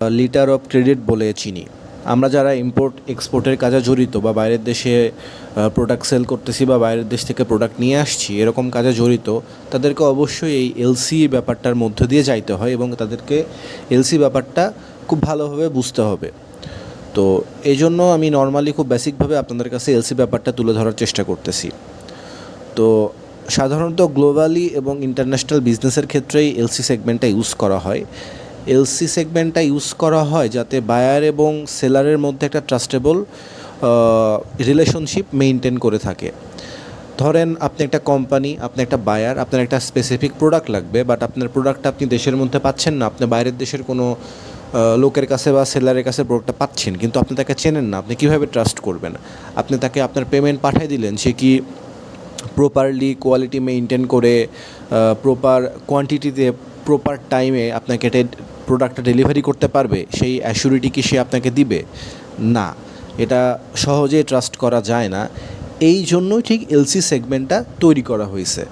Litre of credit বলে চিনি। আমরা যারা ইম্পোর্ট এক্সপোর্টের কাজে জড়িত বা বাইরের দেশে প্রোডাক্ট সেল করতেছি বা বাইরের দেশ থেকে প্রোডাক্ট নিয়ে আসছি, এরকম কাজে জড়িত, তাদেরকে অবশ্যই এই এলসি ব্যাপারটার মধ্য দিয়ে যাইতে হয় এবং তাদেরকে এলসি ব্যাপারটা খুব ভালোভাবে বুঝতে হবে। তো এই জন্য আমি নর্মালি খুব বেসিকভাবে আপনাদের কাছে এলসি ব্যাপারটা তুলে ধরার চেষ্টা করতেছি। তো সাধারণত গ্লোবালি এবং ইন্টারন্যাশনাল বিজনেসের ক্ষেত্রেই এলসি সেগমেন্টটা ইউজ করা হয়। এলসি সেগমেন্টটা ইউজ করা হয় যাতে বায়ার এবং সেলারের মধ্যে একটা ট্রাস্টেবল রিলেশনশিপ মেনটেন করে থাকে। ধরেন আপনি একটা কোম্পানি আপনি একটা বায়ার আপনার একটা স্পেসিফিক প্রোডাক্ট লাগবে বাট আপনার প্রোডাক্টটা আপনি দেশের মধ্যে পাচ্ছেন না, আপনি বাইরের দেশের কোনো লোকের কাছে বা সেলারের কাছে প্রোডাক্টটা পাচ্ছেন, কিন্তু আপনি তাকে চেনেন না, আপনি কীভাবে ট্রাস্ট করবেন? আপনি তাকে আপনার পেমেন্ট পাঠিয়ে দিলেন, সে কি প্রপারলি কোয়ালিটি মেনটেন করে প্রপার কোয়ান্টিটিতে প্রপার টাইমে আপনাকে প্রোডাক্টটা ডেলিভারি করতে পারবে, সেই অ্যাসিউরিটি কি সে আপনাকে দিবে? না। এটা সহজে ট্রাস্ট করা যায় না। এই জন্যই ঠিক এলসি সেগমেন্টটা তৈরি করা হয়েছে।